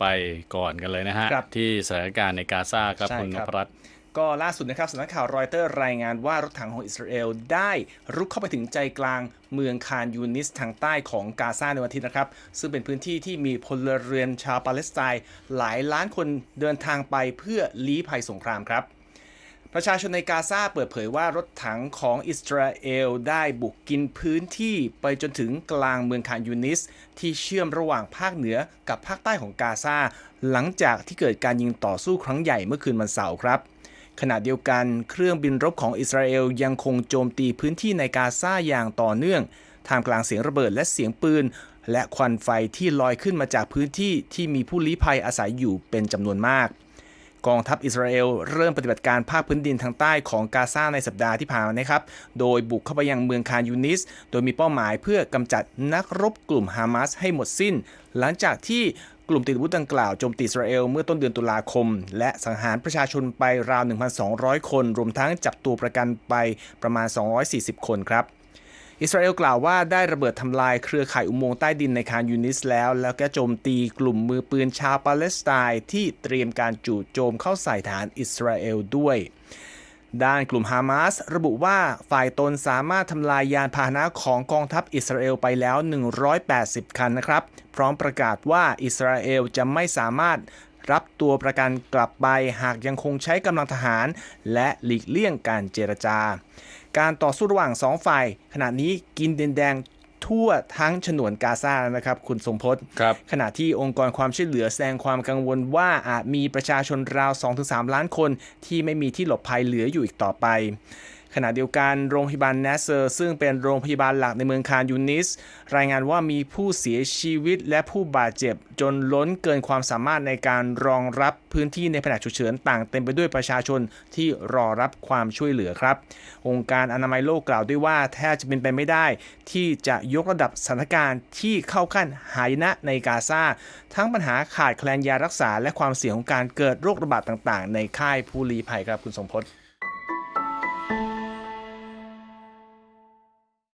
ไปก่อนกันเลยนะฮะครับที่สถานการณ์ในกาซาครับใช่คุณนครับพรัตน์ก็ล่าสุดนะครับสำนักข่าวรอยเตอร์รายงานว่ารถถังของอิสราเอลได้รุกเข้าไปถึงใจกลางเมืองคานยูนิสทางใต้ของกาซาในวันอาทิตย์นะครับ ซึ่งเป็นพื้นที่ที่มีพลเรือนชาวปาเลสไตน์หลายล้านคนเดินทางไปเพื่อลี้ภัยสงครามครับ ประชาชนในกาซาเปิดเผยว่ารถถังของอิสราเอลได้บุกกินพื้นที่ไปจนถึงกลางเมืองคานยูนิส ที่เชื่อมระหว่างภาคเหนือกับภาคใต้ของกาซาหลังจากที่เกิดการยิงต่อสู้ครั้งใหญ่เมื่อคืนวันเสาร์ครับ ขณะเดียวกันเครื่องบินรบของอิสราเอลยังคงโจมตีพื้นที่ในกาซาอย่างต่อเนื่องท่ามกลางเสียงระเบิดและเสียงปืน และควันไฟที่ลอยขึ้นมาจากพื้นที่ที่มีผู้ลี้ภัยอาศัยอยู่เป็นจำนวนมาก กองทัพอิสราเอลเริ่มปฏิบัติการภาคพื้นดินทางใต้ของกาซาในสัปดาห์ที่ผ่านมานะครับ โดยบุกเข้าไปยังเมืองคานยูนิส โดยมีเป้าหมายเพื่อกำจัดนักรบกลุ่มฮามาสให้หมดสิ้น หลังจากที่กลุ่มติดอาวุธดังกล่าวโจมตีอิสราเอลเมื่อต้นเดือนตุลาคม และสังหารประชาชนไปราว 1,200 คน รวมทั้งจับตัวประกันไปประมาณ 240 คนครับ อิสราเอลกล่าวว่าได้ระเบิดทำลายเครือข่ายอุโมงค์ใต้ดินในคานยูนิสแล้ว แล้วก็โจมตีกลุ่มมือปืนชาวปาเลสไตน์ที่เตรียมการจู่โจมเข้าใส่ฐานอิสราเอลด้วย ด้านกลุ่มฮามาสระบุว่าฝ่ายตนสามารถทำลายยานพาหนะของกองทัพอิสราเอลไปแล้ว 180 คันนะครับ พร้อมประกาศว่าอิสราเอลจะไม่สามารถรับตัวประกันกลับไปหากยังคงใช้กำลังทหาร และหลีกเลี่ยงการเจรจา การต่อสู้ระหว่างสองฝ่าย ขณะนี้กินดินแดงทั่วทั้งฉนวนกาซาแล้วนะครับ คุณสมพศครับขณะที่องค์กรความช่วยเหลือแสดงความกังวลว่าอาจมีประชาชนราว 2-3 ล้านคนที่ไม่มีที่หลบภัยเหลืออยู่อีกต่อไป ขณะเดียวกันโรงพยาบาลเนสเซอร์ ซึ่งเป็นโรงพยาบาลหลักในเมืองคานยูนิส รายงานว่ามีผู้เสียชีวิตและผู้บาดเจ็บ จนล้นเกินความสามารถในการรองรับพื้นที่ในแผนกฉุกเฉินต่างเต็มไปด้วยประชาชนที่รอรับความช่วยเหลือครับ องค์การอนามัยโลกกล่าวด้วยว่าแทบจะเป็นไปไม่ได้ ที่จะยกระดับสถานการณ์ที่เข้าขั้นหายนะในกาซาทั้งปัญหาขาดแคลนยารักษา และความเสี่ยงของการเกิดโรคระบาดต่าง ๆ ในค่ายผู้ลี้ภัยครับคุณสมพศ